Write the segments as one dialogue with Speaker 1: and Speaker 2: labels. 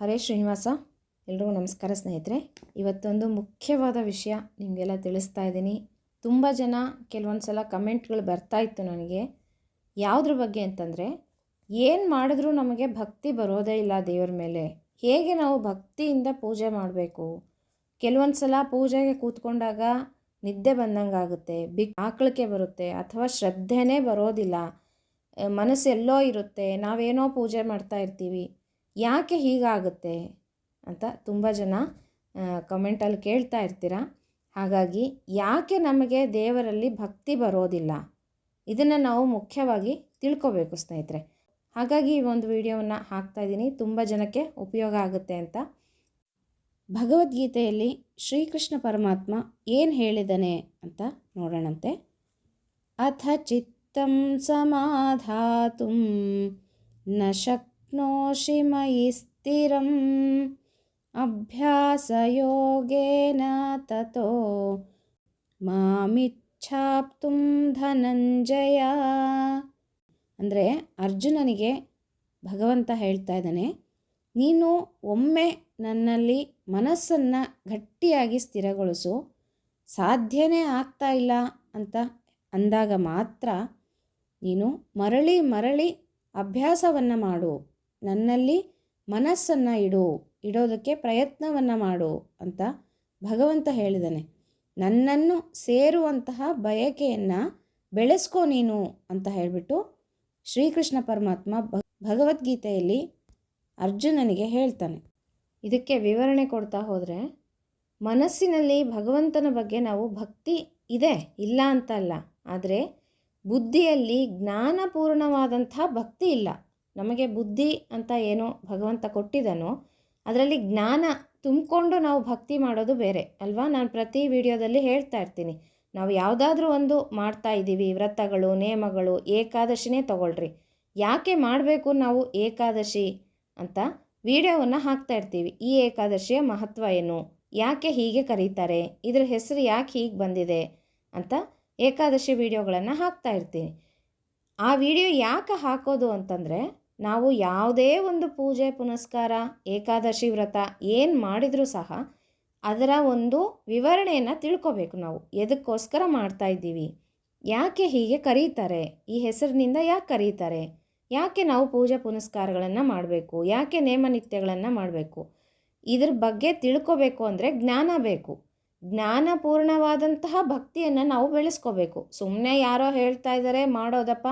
Speaker 1: ಹರೇ ಶ್ರೀನಿವಾಸ, ಎಲ್ರಿಗೂ ನಮಸ್ಕಾರ ಸ್ನೇಹಿತರೆ. ಇವತ್ತೊಂದು ಮುಖ್ಯವಾದ ವಿಷಯ ನಿಮಗೆಲ್ಲ ತಿಳಿಸ್ತಾ ಇದ್ದೀನಿ. ತುಂಬ ಜನ ಕೆಲವೊಂದು ಸಲ ಕಮೆಂಟ್ಗಳು ಬರ್ತಾ ಇತ್ತು ನನಗೆ. ಯಾವುದ್ರ ಬಗ್ಗೆ ಅಂತಂದರೆ, ಏನು ಮಾಡಿದ್ರೂ ನಮಗೆ ಭಕ್ತಿ ಬರೋದೇ ಇಲ್ಲ ದೇವ್ರ ಮೇಲೆ. ಹೇಗೆ ನಾವು ಭಕ್ತಿಯಿಂದ ಪೂಜೆ ಮಾಡಬೇಕು? ಕೆಲವೊಂದು ಸಲ ಪೂಜೆಗೆ ಕೂತ್ಕೊಂಡಾಗ ನಿದ್ದೆ ಬಂದಂಗೆ ಆಗುತ್ತೆ, ಬಿಗ್ ಆಕಳಿಕೆ ಬರುತ್ತೆ ಅಥವಾ ಶ್ರದ್ಧೆನೇ ಬರೋದಿಲ್ಲ. ಮನಸ್ಸೆಲ್ಲೋ ಇರುತ್ತೆ, ನಾವೇನೋ ಪೂಜೆ ಮಾಡ್ತಾ ಇರ್ತೀವಿ. ಯಾಕೆ ಹೀಗಾಗುತ್ತೆ ಅಂತ ತುಂಬ ಜನ ಕಮೆಂಟಲ್ಲಿ ಕೇಳ್ತಾ ಇರ್ತೀರ? ಹಾಗಾಗಿ ಯಾಕೆ ನಮಗೆ ದೇವರಲ್ಲಿ ಭಕ್ತಿ ಬರೋದಿಲ್ಲ? ಇದನ್ನು ನಾವು ಮುಖ್ಯವಾಗಿ ತಿಳ್ಕೋಬೇಕು ಸ್ನೇಹಿತರೆ. ಹಾಗಾಗಿ ಈ ಒಂದು ವಿಡಿಯೋವನ್ನು ಹಾಕ್ತಾ ಇದ್ದೀನಿ. ತುಂಬ ಜನಕ್ಕೆ ಉಪಯೋಗ ಆಗುತ್ತೆ ಅಂತ. ಭಗವದ್ಗೀತೆಯಲ್ಲಿ ಶ್ರೀಕೃಷ್ಣ ಪರಮಾತ್ಮ ಏನು ಹೇಳಿದಾನೆ ಅಂತ ನೋಡೋಣಂತೆ. ಅಥ ಚಿತ್ತಂ ಸಮಾಧಾತು ನ ಶಕ್ನೋಷಿ ಮಯಿ ಸ್ಥಿರಂ ಅಭ್ಯಾಸಯೋಗೇನ ತತೋ ಮಾಮಿಚ್ಛಾಪ್ತುಂ ಧನಂಜಯ ಅಂದರೆ ಅರ್ಜುನನಿಗೆ ಭಗವಂತ ಹೇಳ್ತಾ ಇದ್ದಾನೆ, ನೀನು ಒಮ್ಮೆ ನನ್ನಲ್ಲಿ ಮನಸ್ಸನ್ನು ಗಟ್ಟಿಯಾಗಿ ಸ್ಥಿರಗೊಳಿಸು. ಸಾಧ್ಯನೇ ಆಗ್ತಾ ಇಲ್ಲ ಅಂತ ಅಂದಾಗ ಮಾತ್ರ ನೀನು ಮರಳಿ ಮರಳಿ ಅಭ್ಯಾಸವನ್ನು ಮಾಡು. ನನ್ನಲ್ಲಿ ಮನಸ್ಸನ್ನು ಇಡು, ಇಡೋದಕ್ಕೆ ಪ್ರಯತ್ನವನ್ನು ಮಾಡು ಅಂತ ಭಗವಂತ ಹೇಳಿದಾನೆ. ನನ್ನನ್ನು ಸೇರುವಂತಹ ಬಯಕೆಯನ್ನು ಬೆಳೆಸ್ಕೋ ನೀನು ಅಂತ ಹೇಳಿಬಿಟ್ಟು ಶ್ರೀಕೃಷ್ಣ ಪರಮಾತ್ಮ ಭಗವದ್ಗೀತೆಯಲ್ಲಿ ಅರ್ಜುನನಿಗೆ ಹೇಳ್ತಾನೆ. ಇದಕ್ಕೆ ವಿವರಣೆ ಕೊಡ್ತಾ ಹೋದರೆ, ಮನಸ್ಸಿನಲ್ಲಿ ಭಗವಂತನ ಬಗ್ಗೆ ನಾವು ಭಕ್ತಿ ಇದೆ, ಇಲ್ಲ ಅಂತಲ್ಲ ಆದರೆ ಬುದ್ಧಿಯಲ್ಲಿ ಜ್ಞಾನಪೂರ್ಣವಾದಂಥ ಭಕ್ತಿ ಇಲ್ಲ. ನಮಗೆ ಬುದ್ಧಿ ಅಂತ ಏನು ಭಗವಂತ ಕೊಟ್ಟಿದ್ದಾನೋ ಅದರಲ್ಲಿ ಜ್ಞಾನ ತುಂಬಿಕೊಂಡು ನಾವು ಭಕ್ತಿ ಮಾಡೋದು ಬೇರೆ, ಅಲ್ವಾ? ನಾನು ಪ್ರತಿ ವಿಡಿಯೋದಲ್ಲಿ ಹೇಳ್ತಾ ಇರ್ತೀನಿ. ನಾವು ಯಾವುದಾದ್ರೂ ಒಂದು ಮಾಡ್ತಾ ಇದ್ದೀವಿ, ವ್ರತಗಳು, ನೇಮಗಳು, ಏಕಾದಶಿನೇ ತಗೊಳ್ರಿ. ಯಾಕೆ ಮಾಡಬೇಕು ನಾವು ಏಕಾದಶಿ ಅಂತ ವಿಡಿಯೋವನ್ನು ಹಾಕ್ತಾ ಇರ್ತೀವಿ. ಈ ಏಕಾದಶಿಯ ಮಹತ್ವ ಏನು? ಯಾಕೆ ಹೀಗೆ ಕರೀತಾರೆ? ಇದ್ರ ಹೆಸರು ಯಾಕೆ ಹೀಗೆ ಬಂದಿದೆ? ಅಂತ ಏಕಾದಶಿ ವಿಡಿಯೋಗಳನ್ನು ಹಾಕ್ತಾ ಇರ್ತೀನಿ. ಆ ವಿಡಿಯೋ ಯಾಕೆ ಹಾಕೋದು ಅಂತಂದರೆ ನಾವು ಯಾವುದೇ ಒಂದು ಪೂಜೆ, ಪುನಸ್ಕಾರ, ಏಕಾದಶಿ ವ್ರತ ಏನು ಮಾಡಿದರೂ ಸಹ ಅದರ ಒಂದು ವಿವರಣೆಯನ್ನು ತಿಳ್ಕೋಬೇಕು ನಾವು. ಎದಕ್ಕೋಸ್ಕರ ಮಾಡ್ತಾ ಇದ್ದೀವಿ? ಯಾಕೆ ಹೀಗೆ ಕರೀತಾರೆ? ಈ ಹೆಸರಿನಿಂದ ಯಾಕೆ ಕರೀತಾರೆ? ಯಾಕೆ ನಾವು ಪೂಜೆ, ಪುನಸ್ಕಾರಗಳನ್ನು ಮಾಡಬೇಕು? ಯಾಕೆ ನೇಮನಿತ್ಯಗಳನ್ನು ಮಾಡಬೇಕು? ಇದ್ರ ಬಗ್ಗೆ ತಿಳ್ಕೊಬೇಕು ಅಂದರೆ ಜ್ಞಾನ ಬೇಕು. ಜ್ಞಾನಪೂರ್ಣವಾದಂತಹ ಭಕ್ತಿಯನ್ನು ನಾವು ಬೆಳೆಸ್ಕೋಬೇಕು. ಸುಮ್ಮನೆ ಯಾರೋ ಹೇಳ್ತಾ ಇದ್ದಾರೆ ಮಾಡೋದಪ್ಪ.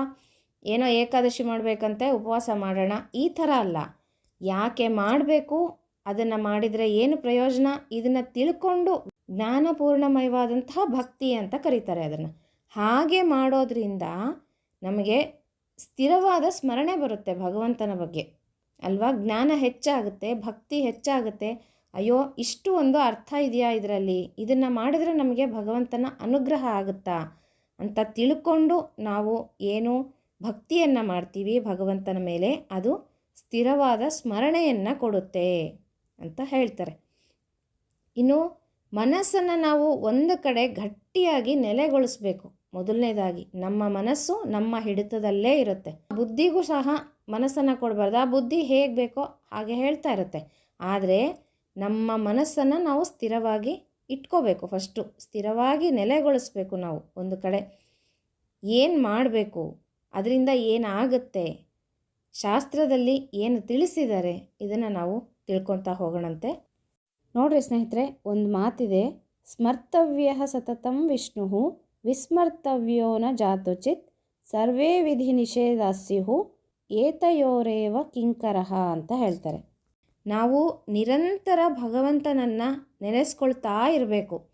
Speaker 1: ಏನೋ ಏಕಾದಶಿ ಮಾಡಬೇಕಂತೆ ಉಪವಾಸ ಮಾಡೋಣ. ಈ ಥರ ಅಲ್ಲ. ಯಾಕೆ ಮಾಡಬೇಕು? ಅದನ್ನು ಮಾಡಿದರೆ ಏನು ಪ್ರಯೋಜನ? ಇದನ್ನು ತಿಳ್ಕೊಂಡು ಜ್ಞಾನಪೂರ್ಣಮಯವಾದಂತಹ ಭಕ್ತಿ ಅಂತ ಕರೀತಾರೆ ಅದನ್ನು. ಹಾಗೆ ಮಾಡೋದ್ರಿಂದ ನಮಗೆ ಸ್ಥಿರವಾದ ಸ್ಮರಣೆ ಬರುತ್ತೆ ಭಗವಂತನ ಬಗ್ಗೆ. ಅಲ್ವಾ? ಜ್ಞಾನ ಹೆಚ್ಚಾಗುತ್ತೆ, ಭಕ್ತಿ ಹೆಚ್ಚಾಗುತ್ತೆ. ಅಯ್ಯೋ, ಇಷ್ಟು ಒಂದು ಅರ್ಥ ಇದೆಯಾ ಇದರಲ್ಲಿ? ಇದನ್ನು ಮಾಡಿದರೆ ನಮಗೆ ಭಗವಂತನ ಅನುಗ್ರಹ ಆಗುತ್ತಾ ಅಂತ ತಿಳ್ಕೊಂಡು ನಾವು ಏನು ಭಕ್ತಿಯನ್ನು ಮಾಡ್ತೀವಿ ಭಗವಂತನ ಮೇಲೆ, ಅದು ಸ್ಥಿರವಾದ ಸ್ಮರಣೆಯನ್ನು ಕೊಡುತ್ತೆ ಅಂತ ಹೇಳ್ತಾರೆ. ಇನ್ನು ಮನಸ್ಸನ್ನು ನಾವು ಒಂದು ಕಡೆ ಗಟ್ಟಿಯಾಗಿ ನೆಲೆಗೊಳಿಸ್ಬೇಕು. ಮೊದಲನೇದಾಗಿ, ನಮ್ಮ ಮನಸ್ಸು ನಮ್ಮ ಹಿಡಿತದಲ್ಲೇ ಇರುತ್ತೆ. ಬುದ್ಧಿಗೂ ಸಹ ಮನಸ್ಸನ್ನು ಕೊಡಬಾರ್ದು. ಆ ಬುದ್ಧಿ ಹೇಗೆ ಬೇಕೋ ಹಾಗೆ ಹೇಳ್ತಾ ಇರುತ್ತೆ. ಆದರೆ ನಮ್ಮ ಮನಸ್ಸನ್ನು ನಾವು ಸ್ಥಿರವಾಗಿ ಇಟ್ಕೋಬೇಕು. ಫಸ್ಟು ಸ್ಥಿರವಾಗಿ ನೆಲೆಗೊಳಿಸ್ಬೇಕು ನಾವು. ಒಂದು ಕಡೆ ಏನು ಮಾಡಬೇಕು? ಅದರಿಂದ ಏನಾಗುತ್ತೆ? ಶಾಸ್ತ್ರದಲ್ಲಿ ಏನು ತಿಳಿಸಿದ್ದಾರೆ ಇದನ್ನು ನಾವು ತಿಳ್ಕೊತಾ ಹೋಗೋಣಂತೆ. ನೋಡ್ರಿ ಸ್ನೇಹಿತರೆ, ಒಂದು ಮಾತಿದೆ, ಸ್ಮರ್ತವ್ಯ ಸತತಂ ವಿಷ್ಣು, ವಿಸ್ಮರ್ತವ್ಯೋನ ಜಾತುಚಿತ್, ಸರ್ವೇ ವಿಧಿ ನಿಷೇಧಾಸ್ಯು, ಏತಯೋರೇವ ಕಿಂಕರಃ ಅಂತ ಹೇಳ್ತಾರೆ. ನಾವು ನಿರಂತರ ಭಗವಂತನನ್ನು ನೆನೆಸ್ಕೊಳ್ತಾ ಇರಬೇಕು.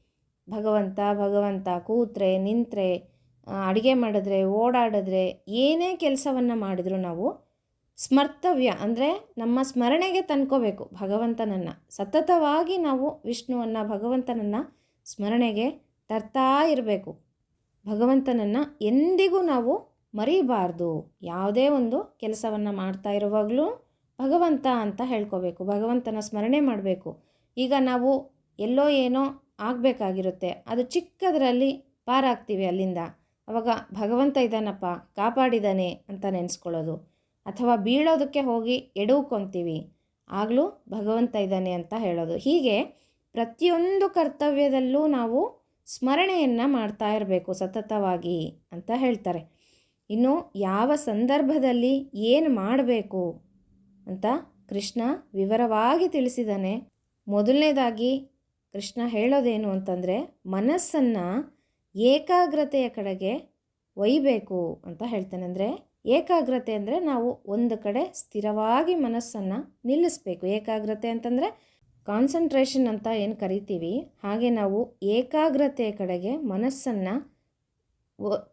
Speaker 1: ಭಗವಂತ ಭಗವಂತ ಕೂತ್ರೆ, ನಿಂತರೆ ಅಡುಗೆ ಮಾಡಿದ್ರೆ, ಓಡಾಡಿದ್ರೆ ಏನೇ ಕೆಲಸವನ್ನು ಮಾಡಿದ್ರು ನಾವು ಸ್ಮರ್ತವ್ಯ, ಅಂದರೆ ನಮ್ಮ ಸ್ಮರಣೆಗೆ ತಂದ್ಕೋಬೇಕು ಭಗವಂತನನ್ನು. ಸತತವಾಗಿ ನಾವು ವಿಷ್ಣುವನ್ನು, ಭಗವಂತನನ್ನು ಸ್ಮರಣೆಗೆ ತರ್ತಾ ಇರಬೇಕು. ಭಗವಂತನನ್ನು ಎಂದಿಗೂ ನಾವು ಮರಿಬಾರ್ದು. ಯಾವುದೇ ಒಂದು ಕೆಲಸವನ್ನು ಮಾಡ್ತಾ ಇರುವಾಗಲೂ ಭಗವಂತ ಅಂತ ಹೇಳ್ಕೋಬೇಕು. ಭಗವಂತನ ಸ್ಮರಣೆ ಮಾಡಬೇಕು. ಈಗ ನಾವು ಎಲ್ಲೋ ಏನೋ ಆಗಬೇಕಾಗಿರುತ್ತೆ. ಅದು ಚಿಕ್ಕದರಲ್ಲಿ ಪಾರಾಗ್ತೀವಿ ಅಲ್ಲಿಂದ. ಅವಾಗ ಭಗವಂತ ಇದ್ದಾನಪ್ಪ ಕಾಪಾಡಿದ್ದಾನೆ ಅಂತ ನೆನೆಸ್ಕೊಳ್ಳೋದು. ಅಥವಾ ಬೀಳೋದಕ್ಕೆ ಹೋಗಿ ಎಡವ್ಕೊತೀವಿ. ಆಗಲೂ ಭಗವಂತ ಇದ್ದಾನೆ ಅಂತ ಹೇಳೋದು. ಹೀಗೆ ಪ್ರತಿಯೊಂದು ಕರ್ತವ್ಯದಲ್ಲೂ ನಾವು ಸ್ಮರಣೆಯನ್ನು ಮಾಡ್ತಾ ಇರಬೇಕು ಸತತವಾಗಿ ಅಂತ ಹೇಳ್ತಾರೆ. ಇನ್ನು ಯಾವ ಸಂದರ್ಭದಲ್ಲಿ ಏನು ಮಾಡಬೇಕು ಅಂತ ಕೃಷ್ಣ ವಿವರವಾಗಿ ತಿಳಿಸಿದ್ದಾನೆ ಮೊದಲನೇದಾಗಿ ಕೃಷ್ಣ ಹೇಳೋದೇನು ಅಂತಂದರೆ ಮನಸ್ಸನ್ನು ಏಕಾಗ್ರತೆಯ ಕಡೆಗೆ ಒಯ್ಯಬೇಕು ಅಂತ ಹೇಳ್ತೇನೆ. ಅಂದರೆ ಏಕಾಗ್ರತೆ ಅಂದರೆ ನಾವು ಒಂದು ಕಡೆ ಸ್ಥಿರವಾಗಿ ಮನಸ್ಸನ್ನು ನಿಲ್ಲಿಸಬೇಕು. ಏಕಾಗ್ರತೆ ಅಂತಂದರೆ ಕಾನ್ಸಂಟ್ರೇಷನ್ ಅಂತ ಏನು ಕರಿತೀವಿ? ಹಾಗೆ ನಾವು ಏಕಾಗ್ರತೆಯ ಕಡೆಗೆ ಮನಸ್ಸನ್ನು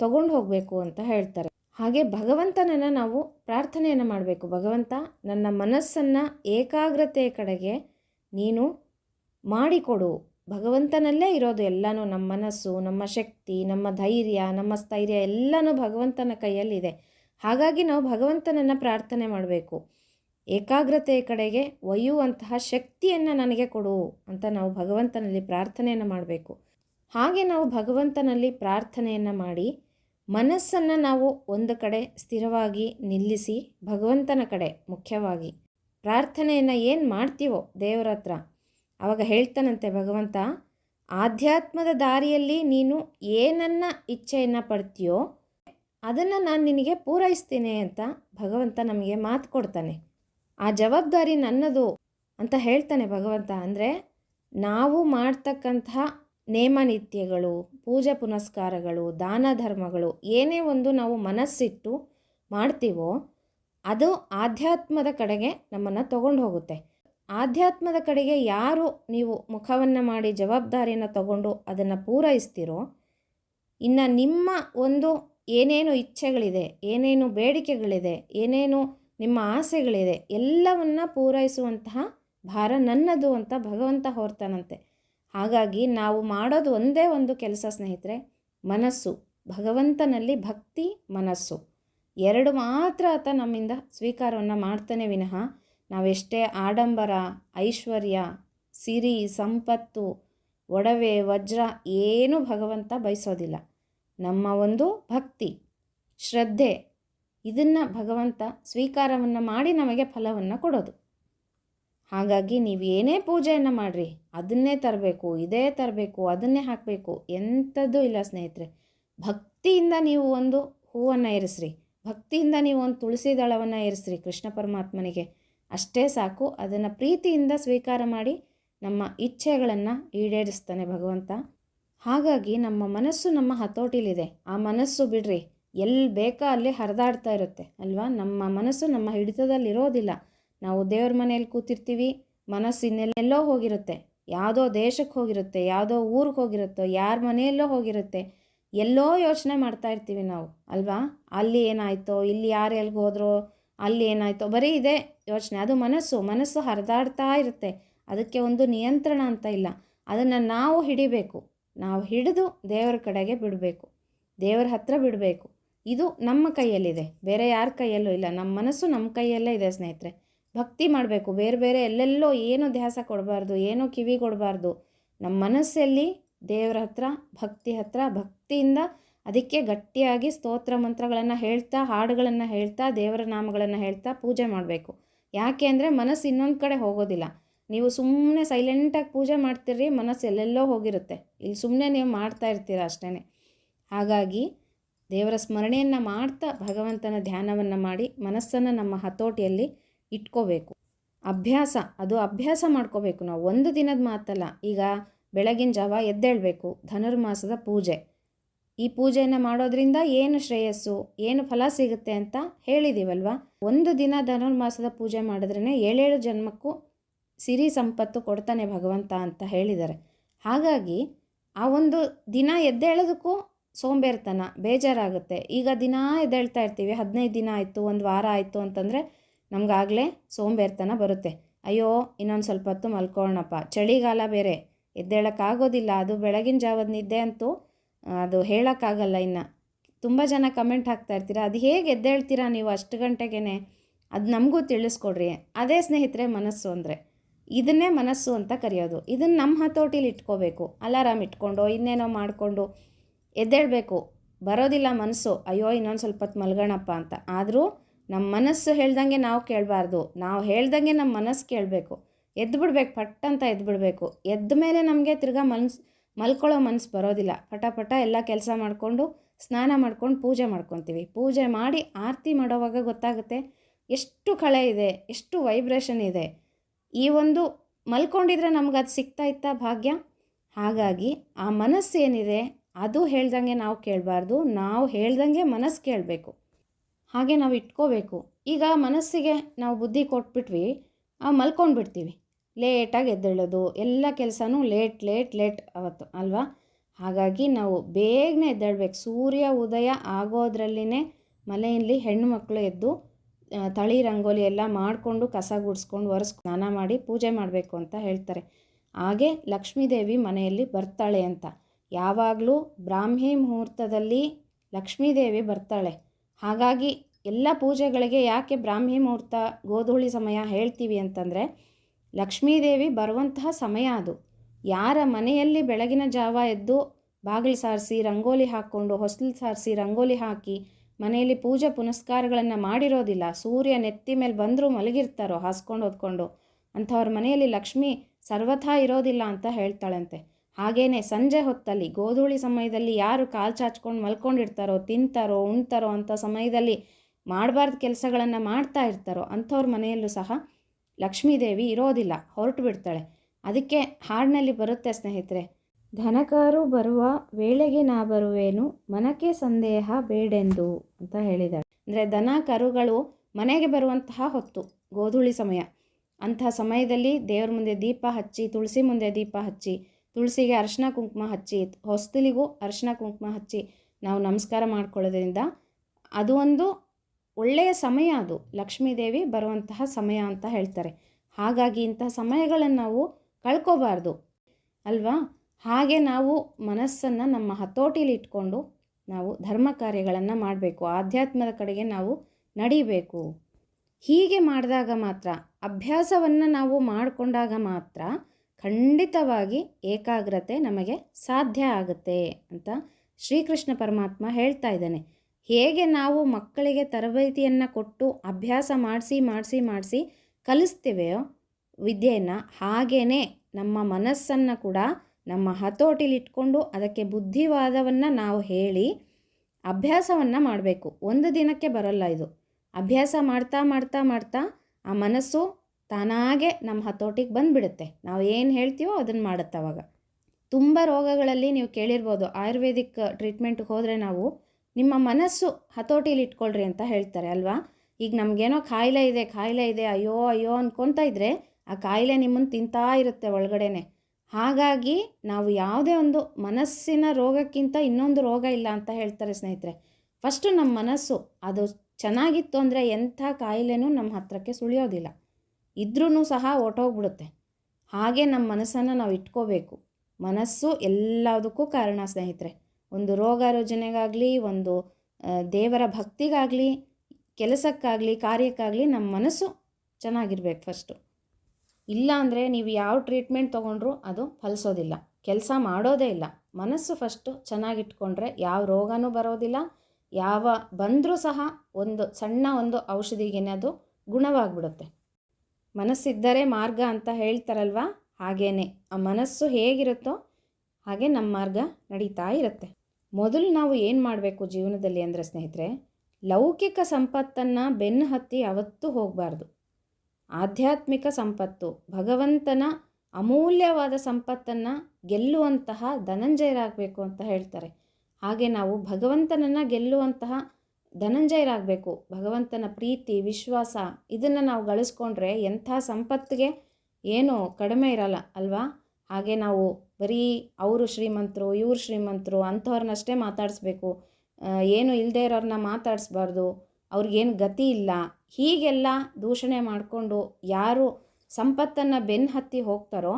Speaker 1: ತಗೊಂಡು ಹೋಗಬೇಕು ಅಂತ ಹೇಳ್ತಾರೆ. ಹಾಗೆ ಭಗವಂತನನ್ನು ನಾವು ಪ್ರಾರ್ಥನೆಯನ್ನು ಮಾಡಬೇಕು. ಭಗವಂತ ನನ್ನ ಮನಸ್ಸನ್ನು ಏಕಾಗ್ರತೆಯ ಕಡೆಗೆ ನೀನು ಮಾಡಿಕೊಡು ಭಗವಂತನಲ್ಲೇ ಇರೋದು ಎಲ್ಲನೂ, ನಮ್ಮ ಮನಸ್ಸು, ನಮ್ಮ ಶಕ್ತಿ, ನಮ್ಮ ಧೈರ್ಯ, ನಮ್ಮ ಸ್ಥೈರ್ಯ ಎಲ್ಲನೂ ಭಗವಂತನ ಕೈಯಲ್ಲಿದೆ. ಹಾಗಾಗಿ ನಾವು ಭಗವಂತನನ್ನು ಪ್ರಾರ್ಥನೆ ಮಾಡಬೇಕು. ಏಕಾಗ್ರತೆಯ ಕಡೆಗೆ ಒಯ್ಯುವಂತಹ ಶಕ್ತಿಯನ್ನು ನನಗೆ ಕೊಡು ಅಂತ ನಾವು ಭಗವಂತನಲ್ಲಿ ಪ್ರಾರ್ಥನೆಯನ್ನು ಮಾಡಬೇಕು. ಹಾಗೆ ನಾವು ಭಗವಂತನಲ್ಲಿ ಪ್ರಾರ್ಥನೆಯನ್ನು ಮಾಡಿ ಮನಸ್ಸನ್ನು ನಾವು ಒಂದು ಕಡೆ ಸ್ಥಿರವಾಗಿ ನಿಲ್ಲಿಸಿ ಭಗವಂತನ ಕಡೆ ಮುಖ್ಯವಾಗಿ ಪ್ರಾರ್ಥನೆಯನ್ನು ಏನು ಮಾಡ್ತೀವೋ ದೇವರ ಹತ್ರ ಆವಾಗ ಹೇಳ್ತಾನಂತೆ ಭಗವಂತ, ಆಧ್ಯಾತ್ಮದ ದಾರಿಯಲ್ಲಿ ನೀನು ಏನನ್ನ ಇಚ್ಛೆಯನ್ನು ಪಡ್ತೀಯೋ, ಅದನ್ನು ನಾನು ನಿನಗೆ ಪೂರೈಸ್ತೀನಿ ಅಂತ ಭಗವಂತ ನಮಗೆ ಮಾತು ಕೊಡ್ತಾನೆ. ಆ ಜವಾಬ್ದಾರಿ ನನ್ನದು ಅಂತ ಹೇಳ್ತಾನೆ ಭಗವಂತ ಅಂದರೆ, ನಾವು ಮಾಡ್ತಕ್ಕಂತಹ ನೇಮನಿತ್ಯಗಳು ಪೂಜೆ ಪುನಸ್ಕಾರಗಳು, ದಾನ ಧರ್ಮಗಳು ಏನೇ ಒಂದು ನಾವು ಮನಸ್ಸಿಟ್ಟು ಮಾಡ್ತೀವೋ, ಅದು ಆಧ್ಯಾತ್ಮದ ಕಡೆಗೆ ನಮ್ಮನ್ನು ತಗೊಂಡು ಹೋಗುತ್ತೆ. ಆಧ್ಯಾತ್ಮದ ಕಡೆಗೆ ಯಾರು ನೀವು ಮುಖವನ್ನು ಮಾಡಿ ಜವಾಬ್ದಾರಿಯನ್ನು ತಗೊಂಡು ಅದನ್ನು ಪೂರೈಸ್ತೀರೋ, ಇನ್ನು ನಿಮ್ಮ ಒಂದು ಏನೇನು ಇಚ್ಛೆಗಳಿದೆ, ಏನೇನು ಬೇಡಿಕೆಗಳಿದೆ, ಏನೇನು ನಿಮ್ಮ ಆಸೆಗಳಿದೆ, ಎಲ್ಲವನ್ನ ಪೂರೈಸುವಂತಹ ಭಾರ ನನ್ನದು ಅಂತ ಭಗವಂತ ಹೊರ್ತಾನಂತೆ. ಹಾಗಾಗಿ ನಾವು ಮಾಡೋದು ಒಂದೇ ಒಂದು ಕೆಲಸ ಸ್ನೇಹಿತರೆ, ಮನಸ್ಸು, ಭಗವಂತನಲ್ಲಿ ಭಕ್ತಿ ಮನಸ್ಸು. ಎರಡು ಮಾತ್ರ ಆತ ನಮ್ಮಿಂದ ಸ್ವೀಕಾರವನ್ನು ಮಾಡ್ತಾನೆ ವಿನಃ ನಾವೆಷ್ಟೇ ಆಡಂಬರ, ಐಶ್ವರ್ಯ, ಸಿರಿ, ಸಂಪತ್ತು, ಒಡವೆ, ವಜ್ರ ಏನೂ ಭಗವಂತ ಬಯಸೋದಿಲ್ಲ. ನಮ್ಮ ಒಂದು ಭಕ್ತಿ, ಶ್ರದ್ಧೆ, ಇದನ್ನು ಭಗವಂತ ಸ್ವೀಕಾರವನ್ನು ಮಾಡಿ ನಮಗೆ ಫಲವನ್ನು ಕೊಡೋದು. ಹಾಗಾಗಿ ನೀವು ಏನೇ ಪೂಜೆಯನ್ನು ಮಾಡಿರಿ, ಅದನ್ನೇ ತರಬೇಕು, ಇದೇ ತರಬೇಕು, ಅದನ್ನೇ ಹಾಕಬೇಕು, ಎಂಥದ್ದು ಇಲ್ಲ ಸ್ನೇಹಿತರೆ. ಭಕ್ತಿಯಿಂದ ನೀವು ಒಂದು ಹೂವನ್ನು ಏರಿಸ್ರಿ, ಭಕ್ತಿಯಿಂದ ನೀವು ಒಂದು ತುಳಸಿ ದಳವನ್ನು ಏರಿಸ್ರಿ ಕೃಷ್ಣ ಪರಮಾತ್ಮನಿಗೆ. ಅಷ್ಟೇ ಸಾಕು. ಅದನ್ನು ಪ್ರೀತಿಯಿಂದ ಸ್ವೀಕಾರ ಮಾಡಿ ನಮ್ಮ ಇಚ್ಛೆಗಳನ್ನು ಈಡೇರಿಸ್ತಾನೆ ಭಗವಂತ. ಹಾಗಾಗಿ ನಮ್ಮ ಮನಸ್ಸು ನಮ್ಮ ಹತೋಟಿಲಿದೆ. ಆ ಮನಸ್ಸು ಬಿಡ್ರಿ ಎಲ್ಲಿ ಬೇಕಾ ಅಲ್ಲಿ ಹರಿದಾಡ್ತಾ ಇರುತ್ತೆ, ಅಲ್ವಾ? ನಮ್ಮ ಮನಸ್ಸು ನಮ್ಮ ಹಿಡಿತದಲ್ಲಿರೋದಿಲ್ಲ. ನಾವು ದೇವ್ರ ಮನೆಯಲ್ಲಿ ಕೂತಿರ್ತೀವಿ, ಮನಸ್ಸು ಇನ್ನೆಲ್ಲೆಲ್ಲೋ ಹೋಗಿರುತ್ತೆ. ಯಾವುದೋ ದೇಶಕ್ಕೆ ಹೋಗಿರುತ್ತೆ, ಯಾವುದೋ ಊರಿಗೆ ಹೋಗಿರುತ್ತೋ, ಯಾರ ಮನೆಯಲ್ಲೋ ಹೋಗಿರುತ್ತೆ, ಎಲ್ಲೋ ಯೋಚನೆ ಮಾಡ್ತಾ ಇರ್ತೀವಿ ನಾವು, ಅಲ್ವಾ? ಅಲ್ಲಿ ಏನಾಯ್ತೋ, ಇಲ್ಲಿ ಯಾರು ಎಲ್ಲಿಗೆ ಹೋದ್ರೋ ಅಲ್ಲಿ ಏನಾಯಿತು, ಬರೀ ಇದೆ ಯೋಚನೆ. ಅದು ಮನಸ್ಸು ಮನಸ್ಸು ಹರಿದಾಡ್ತಾ ಇರುತ್ತೆ. ಅದಕ್ಕೆ ಒಂದು ನಿಯಂತ್ರಣ ಅಂತ ಇಲ್ಲ. ಅದನ್ನು ನಾವು ಹಿಡಿಬೇಕು. ನಾವು ಹಿಡಿದು ದೇವರ ಕಡೆಗೆ ಬಿಡಬೇಕು. ದೇವರ ಹತ್ರ ಬಿಡಬೇಕು. ಇದು ನಮ್ಮ ಕೈಯಲ್ಲಿದೆ. ಬೇರೆ ಯಾರ ಕೈಯಲ್ಲೂ ಇಲ್ಲ. ನಮ್ಮ ಮನಸ್ಸು ನಮ್ಮ ಕೈಯಲ್ಲೇ ಇದೆ ಸ್ನೇಹಿತರೆ. ಭಕ್ತಿ ಮಾಡಬೇಕು. ಬೇರೆ ಬೇರೆ ಎಲ್ಲೆಲ್ಲೋ ಏನು ಧ್ಯಾಸ ಕೊಡಬಾರ್ದು, ಏನೂ ಕಿವಿ ಕೊಡಬಾರ್ದು. ನಮ್ಮ ಮನಸ್ಸಲ್ಲಿ ದೇವರ ಹತ್ರ, ಭಕ್ತಿ ಹತ್ರ, ಭಕ್ತಿಯಿಂದ ಅದಕ್ಕೆ ಗಟ್ಟಿಯಾಗಿ ಸ್ತೋತ್ರ ಮಂತ್ರಗಳನ್ನು ಹೇಳ್ತಾ, ಹಾಡುಗಳನ್ನು ಹೇಳ್ತಾ, ದೇವರ ನಾಮಗಳನ್ನು ಹೇಳ್ತಾ ಪೂಜೆ ಮಾಡಬೇಕು. ಯಾಕೆ ಅಂದರೆ ಮನಸ್ಸು ಇನ್ನೊಂದು ಕಡೆ ಹೋಗೋದಿಲ್ಲ. ನೀವು ಸುಮ್ಮನೆ ಸೈಲೆಂಟಾಗಿ ಪೂಜೆ ಮಾಡ್ತೀರಿ ಮನಸ್ಸು ಎಲ್ಲೆಲ್ಲೋ ಹೋಗಿರುತ್ತೆ. ಇಲ್ಲಿ ಸುಮ್ಮನೆ ನೀವು ಮಾಡ್ತಾ ಇರ್ತೀರ ಅಷ್ಟೇ ಹಾಗಾಗಿ ದೇವರ ಸ್ಮರಣೆಯನ್ನು ಮಾಡ್ತಾ ಭಗವಂತನ ಧ್ಯಾನವನ್ನು ಮಾಡಿ ಮನಸ್ಸನ್ನು ನಮ್ಮ ಹತೋಟಿಯಲ್ಲಿ ಇಟ್ಕೋಬೇಕು. ಅಭ್ಯಾಸ, ಅದು ಅಭ್ಯಾಸ ಮಾಡ್ಕೋಬೇಕು ನಾವು. ಒಂದು ದಿನದ ಮಾತಲ್ಲ. ಈಗ ಬೆಳಗಿನ ಜಾವ ಎದ್ದೇಳಬೇಕು. ಧನುರ್ಮಾಸದ ಪೂಜೆ. ಈ ಪೂಜೆಯನ್ನು ಮಾಡೋದ್ರಿಂದ ಏನು ಶ್ರೇಯಸ್ಸು, ಏನು ಫಲ ಸಿಗುತ್ತೆ ಅಂತ ಹೇಳಿದ್ದೀವಲ್ವ ಒಂದು ದಿನ ಧನುರ್ಮಾಸದ ಪೂಜೆ ಮಾಡಿದ್ರೇ ಏಳೇಳು ಜನ್ಮಕ್ಕೂ ಸಿರಿ ಸಂಪತ್ತು ಕೊಡ್ತಾನೆ ಭಗವಂತ ಅಂತ ಹೇಳಿದ್ದಾರೆ. ಹಾಗಾಗಿ ಆ ಒಂದು ದಿನ ಎದ್ದೇಳೋದಕ್ಕೂ ಸೋಂಬೇರ್ತನ, ಬೇಜಾರಾಗುತ್ತೆ. ಈಗ ದಿನ ಎದ್ದೇಳ್ತಾ ಇರ್ತೀವಿ, ಹದಿನೈದು ದಿನ ಆಯಿತು, ಒಂದು ವಾರ ಆಯಿತು ಅಂತಂದರೆ ನಮಗಾಗಲೇ ಸೋಂಬೇರ್ತನ ಬರುತ್ತೆ. ಅಯ್ಯೋ, ಇನ್ನೊಂದು ಸ್ವಲ್ಪ ಹೊತ್ತು ಮಲ್ಕೊಳ್ಳೋಣಪ್ಪ, ಚಳಿಗಾಲ ಬೇರೆ, ಎದ್ದೇಳೋಕ್ಕಾಗೋದಿಲ್ಲ, ಅದು ಬೆಳಗಿನ ಜಾವದ ನಿದ್ದೆ ಅಂತೂ ಅದು ಹೇಳೋಕ್ಕಾಗಲ್ಲ ಇನ್ನು. ತುಂಬ ಜನ ಕಮೆಂಟ್ ಹಾಕ್ತಾ ಇರ್ತೀರ? ಅದು ಹೇಗೆ ಎದ್ದೇಳ್ತೀರಾ ನೀವು ಅಷ್ಟು ಗಂಟೆಗೇ ಅದು ನಮಗೂ ತಿಳಿಸ್ಕೊಡ್ರಿ. ಅದೇ ಸ್ನೇಹಿತರೆ, ಮನಸ್ಸು ಅಂದರೆ. ಇದನ್ನೇ ಮನಸ್ಸು ಅಂತ ಕರೆಯೋದು. ಇದನ್ನು ನಮ್ಮ ಹತೋಟಿಲಿ ಇಟ್ಕೋಬೇಕು. ಅಲಾರಾಮ್ ಇಟ್ಕೊಂಡು, ಇನ್ನೇನೋ ಮಾಡಿಕೊಂಡು ಎದ್ದೇಳಬೇಕು. ಬರೋದಿಲ್ಲ ಮನಸ್ಸು. ಅಯ್ಯೋ, ಇನ್ನೊಂದು ಸ್ವಲ್ಪ ಹೊತ್ತು ಮಲ್ಗೋಣಪ್ಪ ಅಂತ. ಆದರೂ ನಮ್ಮ ಮನಸ್ಸು ಹೇಳ್ದಂಗೆ ನಾವು ಕೇಳಬಾರ್ದು. ನಾವು ಹೇಳ್ದಂಗೆ ನಮ್ಮ ಮನಸ್ಸು ಕೇಳಬೇಕು. ಎದ್ದು ಬಿಡ್ಬೇಕು ಪಟ್ ಅಂತ ಎದ್ದು ಬಿಡಬೇಕು ಎದ್ದ ಮೇಲೆ ನಮಗೆ ತಿರ್ಗಾ ಮನ್ಸು ಮಲ್ಕೊಳ್ಳೋ ಮನಸ್ಸು ಬರೋದಿಲ್ಲ. ಪಟ ಪಟ ಎಲ್ಲ ಕೆಲಸ ಮಾಡಿಕೊಂಡು, ಸ್ನಾನ ಮಾಡ್ಕೊಂಡು ಪೂಜೆ ಮಾಡ್ಕೊತೀವಿ. ಪೂಜೆ ಮಾಡಿ ಆರತಿ ಮಾಡೋವಾಗ ಗೊತ್ತಾಗುತ್ತೆ ಎಷ್ಟು ಕಳೆ ಇದೆ, ಎಷ್ಟು ವೈಬ್ರೇಷನ್ ಇದೆ. ಈ ಒಂದು ಮಲ್ಕೊಂಡಿದ್ರೆ ನಮ್ಗೆ ಅದು ಸಿಗ್ತಾ ಇತ್ತಾ ಭಾಗ್ಯ? ಹಾಗಾಗಿ ಆ ಮನಸ್ಸು ಏನಿದೆ ಅದು ಹೇಳ್ದಂಗೆ ನಾವು ಕೇಳಬಾರ್ದು. ನಾವು ಹೇಳ್ದಂಗೆ ಮನಸ್ಸು ಕೇಳಬೇಕು. ಹಾಗೆ ನಾವು ಇಟ್ಕೋಬೇಕು. ಈಗ ಮನಸ್ಸಿಗೆ ನಾವು ಬುದ್ಧಿ ಕೊಟ್ಬಿಟ್ವಿ, ಆ ಮಲ್ಕೊಂಡ್ಬಿಡ್ತೀವಿ. ಲೇಟಾಗಿ ಎದ್ದೇಳೋದು, ಎಲ್ಲ ಕೆಲಸನೂ ಲೇಟ್ ಲೇಟ್ ಲೇಟ್ ಅವತ್ತು ಅಲ್ವಾ? ಹಾಗಾಗಿ ನಾವು ಬೇಗನೆ ಎದ್ದೇಳ್ಬೇಕು. ಸೂರ್ಯ ಉದಯ ಆಗೋದ್ರಲ್ಲಿನೇ ಮನೆಯಲ್ಲಿ ಹೆಣ್ಣು ಮಕ್ಕಳು ಎದ್ದು ತಳಿ, ರಂಗೋಲಿ ಎಲ್ಲ ಮಾಡಿಕೊಂಡು ಕಸ ಗುಡಿಸ್ಕೊಂಡು ಒರೆಸ್ ಸ್ನಾನ ಮಾಡಿ ಪೂಜೆ ಮಾಡಬೇಕು ಅಂತ ಹೇಳ್ತಾರೆ. ಹಾಗೆ ಲಕ್ಷ್ಮೀದೇವಿ ಮನೆಯಲ್ಲಿ ಬರ್ತಾಳೆ ಅಂತ. ಯಾವಾಗಲೂ ಬ್ರಾಹ್ಮಿ ಮುಹೂರ್ತದಲ್ಲಿ ಲಕ್ಷ್ಮೀದೇವಿ ಬರ್ತಾಳೆ. ಹಾಗಾಗಿ ಎಲ್ಲ ಪೂಜೆಗಳಿಗೆ ಯಾಕೆ ಬ್ರಾಹ್ಮಿ ಮುಹೂರ್ತ, ಗೋಧೂಳಿ ಸಮಯ ಹೇಳ್ತೀವಿ ಅಂತಂದರೆ ಲಕ್ಷ್ಮೀದೇವಿ ಬರುವಂತಹ ಸಮಯ ಅದು. ಯಾರ ಮನೆಯಲ್ಲಿ ಬೆಳಗಿನ ಜಾವ ಎದ್ದು ಬಾಗಿಲು ಸಾರಿಸಿ, ರಂಗೋಲಿ ಹಾಕ್ಕೊಂಡು, ಹೊಸಲು ಸಾರಿಸಿ, ರಂಗೋಲಿ ಹಾಕಿ, ಮನೆಯಲ್ಲಿ ಪೂಜೆ ಪುನಸ್ಕಾರಗಳನ್ನು ಮಾಡಿರೋದಿಲ್ಲ. ಸೂರ್ಯ ನೆತ್ತಿ ಮೇಲೆ ಬಂದರೂ ಮಲಗಿರ್ತಾರೋ, ಹಾಸ್ಕೊಂಡು ಓದ್ಕೊಂಡು ಅಂಥವ್ರ ಮನೆಯಲ್ಲಿ ಲಕ್ಷ್ಮಿ ಸರ್ವಥಾ ಇರೋದಿಲ್ಲ ಅಂತ ಹೇಳ್ತಾಳಂತೆ. ಹಾಗೇನೆ ಸಂಜೆ ಹೊತ್ತಲ್ಲಿ, ಗೋಧೂಳಿ ಸಮಯದಲ್ಲಿ ಯಾರು ಕಾಲು ಚಾಚ್ಕೊಂಡು ಮಲ್ಕೊಂಡಿರ್ತಾರೋ, ತಿಂತಾರೋ, ಉಣ್ತಾರೋ ಅಂಥ ಸಮಯದಲ್ಲಿ ಮಾಡಬಾರ್ದು ಕೆಲಸಗಳನ್ನು ಮಾಡ್ತಾ ಇರ್ತಾರೋ, ಅಂಥವ್ರ ಮನೆಯಲ್ಲೂ ಸಹ ಲಕ್ಷ್ಮೀದೇವಿ ಇರೋದಿಲ್ಲ, ಹೊರಟು ಬಿಡ್ತಾಳೆ. ಅದಕ್ಕೆ ಹಾಡಿನಲ್ಲಿ ಬರುತ್ತೆ ಸ್ನೇಹಿತರೆ ಘನಕಾರು ಬರುವ ವೇಳೆಗೆ ನಾ ಬರುವೇನು, ಮನಕ್ಕೆ ಸಂದೇಹ ಬೇಡೆಂದು ಅಂತ ಹೇಳಿದ್ದಾರೆ ಅಂದರೆ ದನ ಕರುಗಳು ಮನೆಗೆ ಬರುವಂತಹ ಹೊತ್ತು, ಗೋಧೂಳಿ ಸಮಯ. ಅಂತಹ ಸಮಯದಲ್ಲಿ ದೇವ್ರ ಮುಂದೆ ದೀಪ ಹಚ್ಚಿ, ತುಳಸಿ ಮುಂದೆ ದೀಪ ಹಚ್ಚಿ, ತುಳಸಿಗೆ ಅರಿಶಿನ ಕುಂಕುಮ ಹಚ್ಚಿ, ಹೊಸ್ತಿಲಿಗೂ ಅರಿಶಿನ ಕುಂಕುಮ ಹಚ್ಚಿ ನಾವು ನಮಸ್ಕಾರ ಮಾಡ್ಕೊಳ್ಳೋದ್ರಿಂದ ಅದು ಒಂದು ಒಳ್ಳೆಯ ಸಮಯ ಅದು. ಲಕ್ಷ್ಮೀದೇವಿ ಬರುವಂತಹ ಸಮಯ ಅಂತ ಹೇಳ್ತಾರೆ. ಹಾಗಾಗಿ ಇಂತಹ ಸಮಯಗಳನ್ನು ನಾವು ಕಳ್ಕೋಬಾರ್ದು. ಅಲ್ವಾ? ಹಾಗೆ ನಾವು ಮನಸ್ಸನ್ನು ನಮ್ಮ ಹತೋಟಿಲಿ ಇಟ್ಕೊಂಡು ನಾವು ಧರ್ಮ ಕಾರ್ಯಗಳನ್ನು ಮಾಡಬೇಕು. ಆಧ್ಯಾತ್ಮದ ಕಡೆಗೆ ನಾವು ನಡಿಬೇಕು. ಹೀಗೆ ಮಾಡಿದಾಗ ಮಾತ್ರ, ಅಭ್ಯಾಸವನ್ನು ನಾವು ಮಾಡಿಕೊಂಡಾಗ ಮಾತ್ರ ಖಂಡಿತವಾಗಿ ಏಕಾಗ್ರತೆ ನಮಗೆ ಸಾಧ್ಯ ಆಗುತ್ತೆ ಅಂತ ಶ್ರೀಕೃಷ್ಣ ಪರಮಾತ್ಮ ಹೇಳ್ತಾ ಇದ್ದಾನೆ. ಹೇಗೆ ನಾವು ಮಕ್ಕಳಿಗೆ ತರಬೇತಿಯನ್ನು ಕೊಟ್ಟು ಅಭ್ಯಾಸ ಮಾಡಿಸಿ ಮಾಡಿಸಿ ಮಾಡಿಸಿ ಕಲಿಸ್ತೀವೆಯೋ ವಿದ್ಯೆಯನ್ನು ಹಾಗೇ ನಮ್ಮ ಮನಸ್ಸನ್ನು ಕೂಡ ನಮ್ಮ ಹತೋಟಿಲಿಟ್ಕೊಂಡು ಅದಕ್ಕೆ ಬುದ್ಧಿವಾದವನ್ನು ನಾವು ಹೇಳಿ ಅಭ್ಯಾಸವನ್ನು ಮಾಡಬೇಕು. ಒಂದು ದಿನಕ್ಕೆ ಬರೋಲ್ಲ ಇದು. ಅಭ್ಯಾಸ ಮಾಡ್ತಾ ಮಾಡ್ತಾ ಮಾಡ್ತಾ ಆ ಮನಸ್ಸು ತಾನಾಗೆ ನಮ್ಮ ಹತೋಟಿಗೆ ಬಂದುಬಿಡುತ್ತೆ. ನಾವು ಏನು ಹೇಳ್ತೀವೋ ಅದನ್ನು ಮಾಡುತ್ತವಾಗ ತುಂಬ ರೋಗಗಳಲ್ಲಿ ನೀವು ಕೇಳಿರ್ಬೋದು. ಆಯುರ್ವೇದಿಕ್ ಟ್ರೀಟ್ಮೆಂಟ್ಗೆ ಹೋದರೆ ನಾವು ನಿಮ್ಮ ಮನಸ್ಸು ಹತೋಟಿಲಿ ಇಟ್ಕೊಳ್ರಿ ಅಂತ ಹೇಳ್ತಾರೆ, ಅಲ್ವಾ? ಈಗ ನಮಗೇನೋ ಕಾಯಿಲೆ ಇದೆ ಕಾಯಿಲೆ ಇದೆ, ಅಯ್ಯೋ ಅಯ್ಯೋ ಅನ್ಕೊತಾ ಇದ್ದರೆ ಆ ಕಾಯಿಲೆ ನಿಮ್ಮನ್ನು ತಿಂತಾ ಇರುತ್ತೆ ಒಳಗಡೆನೆ. ಹಾಗಾಗಿ ನಾವು ಯಾವುದೇ ಒಂದು ಮನಸ್ಸಿನ ರೋಗಕ್ಕಿಂತ ಇನ್ನೊಂದು ರೋಗ ಇಲ್ಲ ಅಂತ ಹೇಳ್ತಾರೆ ಸ್ನೇಹಿತರೆ. ಫಸ್ಟು ನಮ್ಮ ಮನಸ್ಸು ಅದು ಚೆನ್ನಾಗಿತ್ತು ಅಂದರೆ ಎಂಥ ಕಾಯಿಲೆನೂ ನಮ್ಮ ಹತ್ರಕ್ಕೆ ಸುಳಿಯೋದಿಲ್ಲ. ಇದ್ರೂ ಸಹ ಹೊರ್ಟೋಗ್ಬಿಡುತ್ತೆ ಹಾಗೆ ನಮ್ಮ ಮನಸ್ಸನ್ನು ನಾವು ಇಟ್ಕೋಬೇಕು. ಮನಸ್ಸು ಎಲ್ಲದಕ್ಕೂ ಕಾರಣ ಸ್ನೇಹಿತರೆ. ಒಂದು ರೋಗ ರೋಜನೆಗಾಗಲಿ, ಒಂದು ದೇವರ ಭಕ್ತಿಗಾಗಲಿ, ಕೆಲಸಕ್ಕಾಗಲಿ, ಕಾರ್ಯಕ್ಕಾಗಲಿ ನಮ್ಮ ಮನಸ್ಸು ಚೆನ್ನಾಗಿರ್ಬೇಕು ಫಸ್ಟು ಇಲ್ಲ ಅಂದರೆ ನೀವು ಯಾವ ಟ್ರೀಟ್ಮೆಂಟ್ ತೊಗೊಂಡ್ರೂ ಅದು ಫಲಿಸೋದಿಲ್ಲ. ಕೆಲಸ ಮಾಡೋದೇ ಇಲ್ಲ. ಮನಸ್ಸು ಫಸ್ಟು ಚೆನ್ನಾಗಿಟ್ಕೊಂಡ್ರೆ ಯಾವ ರೋಗನೂ ಬರೋದಿಲ್ಲ. ಯಾವ ಬಂದರೂ ಸಹ ಒಂದು ಸಣ್ಣ ಒಂದು ಔಷಧಿಗೆ ಅದು ಗುಣವಾಗಿಬಿಡುತ್ತೆ. ಮನಸ್ಸಿದ್ದರೆ ಮಾರ್ಗ ಅಂತ ಹೇಳ್ತಾರಲ್ವ? ಹಾಗೇ ಆ ಮನಸ್ಸು ಹೇಗಿರುತ್ತೋ ಹಾಗೆ ನಮ್ಮ ಮಾರ್ಗ ನಡೀತಾ ಇರುತ್ತೆ. ಮೊದಲು ನಾವು ಏನು ಮಾಡಬೇಕು ಜೀವನದಲ್ಲಿ ಅಂದರೆ ಸ್ನೇಹಿತರೆ, ಲೌಕಿಕ ಸಂಪತ್ತನ್ನು ಬೆನ್ನು ಹತ್ತಿ ಯಾವತ್ತೂ ಹೋಗಬಾರ್ದು. ಆಧ್ಯಾತ್ಮಿಕ ಸಂಪತ್ತು, ಭಗವಂತನ ಅಮೂಲ್ಯವಾದ ಸಂಪತ್ತನ್ನು ಗೆಲ್ಲುವಂತಹ ಧನಂಜಯರಾಗಬೇಕು ಅಂತ ಹೇಳ್ತಾರೆ. ಹಾಗೆ ನಾವು ಭಗವಂತನನ್ನು ಗೆಲ್ಲುವಂತಹ ಧನಂಜಯರಾಗಬೇಕು. ಭಗವಂತನ ಪ್ರೀತಿ, ವಿಶ್ವಾಸ, ಇದನ್ನು ನಾವು ಗಳಿಸ್ಕೊಂಡ್ರೆ ಎಂಥ ಸಂಪತ್ತಿಗೆ ಏನು ಕಡಿಮೆ ಇರಲ್ಲ, ಅಲ್ವಾ? ಹಾಗೆ ನಾವು ಬರೀ ಅವರು ಶ್ರೀಮಂತರು, ಇವರು ಶ್ರೀಮಂತರು ಅಂಥವ್ರನ್ನಷ್ಟೇ ಮಾತಾಡಿಸ್ಬೇಕು. ಏನು ಇಲ್ಲದೆ ಇರೋರನ್ನ ಮಾತಾಡಿಸ್ಬಾರ್ದು. ಅವ್ರಿಗೇನು ಗತಿ ಇಲ್ಲ. ಹೀಗೆಲ್ಲ ದೂಷಣೆ ಮಾಡಿಕೊಂಡು ಯಾರು ಸಂಪತ್ತನ್ನು ಬೆನ್ನು ಹತ್ತಿ ಹೋಗ್ತಾರೋ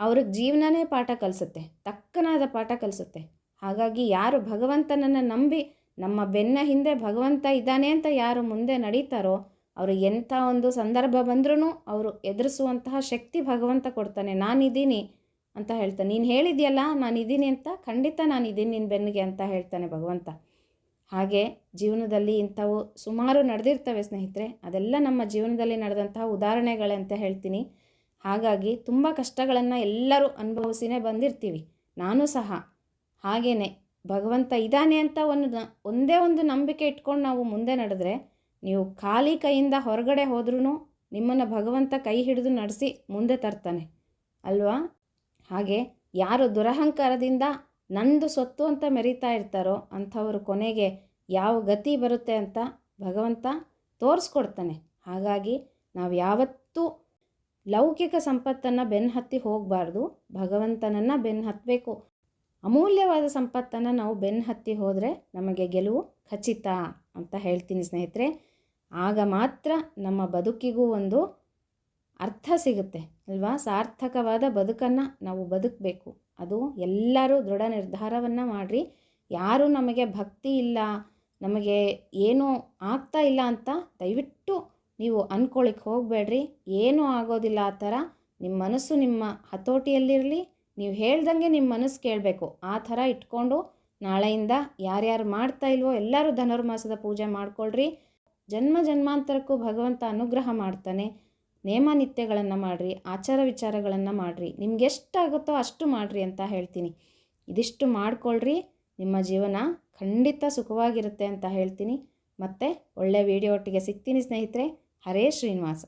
Speaker 1: ಅವ್ರಿಗೆ ಜೀವನನೇ ಪಾಠ ಕಲಿಸುತ್ತೆ. ತಕ್ಕನಾದ ಪಾಠ ಕಲಿಸುತ್ತೆ. ಹಾಗಾಗಿ ಯಾರು ಭಗವಂತನನ್ನು ನಂಬಿ ನಮ್ಮ ಬೆನ್ನ ಹಿಂದೆ ಭಗವಂತ ಇದ್ದಾನೆ ಅಂತ ಯಾರು ಮುಂದೆ ನಡೀತಾರೋ ಅವರು ಎಂಥ ಒಂದು ಸಂದರ್ಭ ಬಂದ್ರೂ ಅವರು ಎದುರಿಸುವಂತಹ ಶಕ್ತಿ ಭಗವಂತ ಕೊಡ್ತಾನೆ. ನಾನಿದ್ದೀನಿ ಅಂತ ಹೇಳ್ತಾನೆ. ನೀನು ಹೇಳಿದ್ಯಲ್ಲ ನಾನಿದ್ದೀನಿ ಅಂತ, ಖಂಡಿತ ನಾನಿದ್ದೀನಿ ನಿನ್ನ ಬೆನ್ನಿಗೆ ಅಂತ ಹೇಳ್ತಾನೆ ಭಗವಂತ. ಹಾಗೆ ಜೀವನದಲ್ಲಿ ಇಂಥವು ಸುಮಾರು ನಡೆದಿರ್ತವೆ ಸ್ನೇಹಿತರೆ, ಅದೆಲ್ಲ ನಮ್ಮ ಜೀವನದಲ್ಲಿ ನಡೆದಂತಹ ಉದಾಹರಣೆಗಳೇ ಅಂತ ಹೇಳ್ತೀನಿ. ಹಾಗಾಗಿ ತುಂಬ ಕಷ್ಟಗಳನ್ನು ಎಲ್ಲರೂ ಅನುಭವಿಸಿನೇ ಬಂದಿರ್ತೀವಿ, ನಾನು ಸಹ. ಹಾಗೇ ಭಗವಂತ ಇದ್ದಾನೆ ಅಂತ ಒಂದು ಒಂದೇ ಒಂದು ನಂಬಿಕೆ ಇಟ್ಕೊಂಡು ನಾವು ಮುಂದೆ ನಡೆದ್ರೆ, ನೀವು ಖಾಲಿ ಕೈಯಿಂದ ಹೊರಗಡೆ ಹೋದ್ರೂ ನಿಮ್ಮನ್ನು ಭಗವಂತ ಕೈ ಹಿಡಿದು ನಡೆಸಿ ಮುಂದೆ ತರ್ತಾನೆ. ಅಲ್ವಾ? ಹಾಗೆ ಯಾರು ದುರಹಂಕಾರದಿಂದ ನಂದು ಸೊತ್ತು ಅಂತ ಮೆರೀತಾ ಇರ್ತಾರೋ ಅಂಥವರು ಕೊನೆಗೆ ಯಾವ ಗತಿ ಬರುತ್ತೆ ಅಂತ ಭಗವಂತ ತೋರಿಸ್ಕೊಡ್ತಾನೆ. ಹಾಗಾಗಿ ನಾವು ಯಾವತ್ತೂ ಲೌಕಿಕ ಸಂಪತ್ತನ್ನು ಬೆನ್ನು ಹತ್ತಿ ಹೋಗಬಾರ್ದು. ಭಗವಂತನನ್ನು ಬೆನ್ನು ಹತ್ತಬೇಕು ಅಮೂಲ್ಯವಾದ ಸಂಪತ್ತನ್ನು ನಾವು ಬೆನ್ನು ಹತ್ತಿ ಹೋದರೆ ನಮಗೆ ಗೆಲುವು ಖಚಿತ ಅಂತ ಹೇಳ್ತೀನಿ ಸ್ನೇಹಿತರೆ. ಆಗ ಮಾತ್ರ ನಮ್ಮ ಬದುಕಿಗೂ ಒಂದು ಅರ್ಥ ಸಿಗುತ್ತೆ, ಅಲ್ವಾ? ಸಾರ್ಥಕವಾದ ಬದುಕನ್ನು ನಾವು ಬದುಕಬೇಕು. ಅದು ಎಲ್ಲರೂ ದೃಢ ನಿರ್ಧಾರವನ್ನು ಮಾಡಿರಿ. ಯಾರು ನಮಗೆ ಭಕ್ತಿ ಇಲ್ಲ, ನಮಗೆ ಏನೂ ಆಗ್ತಾ ಇಲ್ಲ ಅಂತ ದಯವಿಟ್ಟು ನೀವು ಅಂದ್ಕೊಳ್ಳಿಕ್ಕೆ ಹೋಗಬೇಡ್ರಿ. ಏನೂ ಆಗೋದಿಲ್ಲ ಆ ಥರ. ನಿಮ್ಮ ಮನಸ್ಸು ನಿಮ್ಮ ಹತೋಟಿಯಲ್ಲಿರಲಿ. ನೀವು ಹೇಳ್ದಂಗೆ ನಿಮ್ಮ ಮನಸ್ಸು ಕೇಳಬೇಕು. ಆ ಥರ ಇಟ್ಕೊಂಡು ನಾಳೆಯಿಂದ ಯಾರ್ಯಾರು ಮಾಡ್ತಾ ಇಲ್ವೋ ಎಲ್ಲರೂ ಧನುರ್ಮಾಸದ ಪೂಜೆ ಮಾಡ್ಕೊಳ್ರಿ. ಜನ್ಮ ಜನ್ಮಾಂತರಕ್ಕೂ ಭಗವಂತ ಅನುಗ್ರಹ ಮಾಡ್ತಾನೆ. ನೇಮ ನಿತ್ಯಗಳನ್ನು ಮಾಡಿರಿ, ಆಚಾರ ವಿಚಾರಗಳನ್ನು ಮಾಡಿರಿ, ನಿಮ್ಗೆ ಎಷ್ಟಾಗುತ್ತೋ ಅಷ್ಟು ಮಾಡಿರಿ ಅಂತ ಹೇಳ್ತೀನಿ. ಇದಿಷ್ಟು ಮಾಡಿಕೊಳ್ಳ್ರಿ ನಿಮ್ಮ ಜೀವನ ಖಂಡಿತ ಸುಖವಾಗಿರುತ್ತೆ ಅಂತ ಹೇಳ್ತೀನಿ. ಮತ್ತೆ ಒಳ್ಳೆಯ ವಿಡಿಯೋ ಒಟ್ಟಿಗೆ ಸಿಗ್ತೀನಿ ಸ್ನೇಹಿತರೆ. ಹರೇ ಶ್ರೀನಿವಾಸ.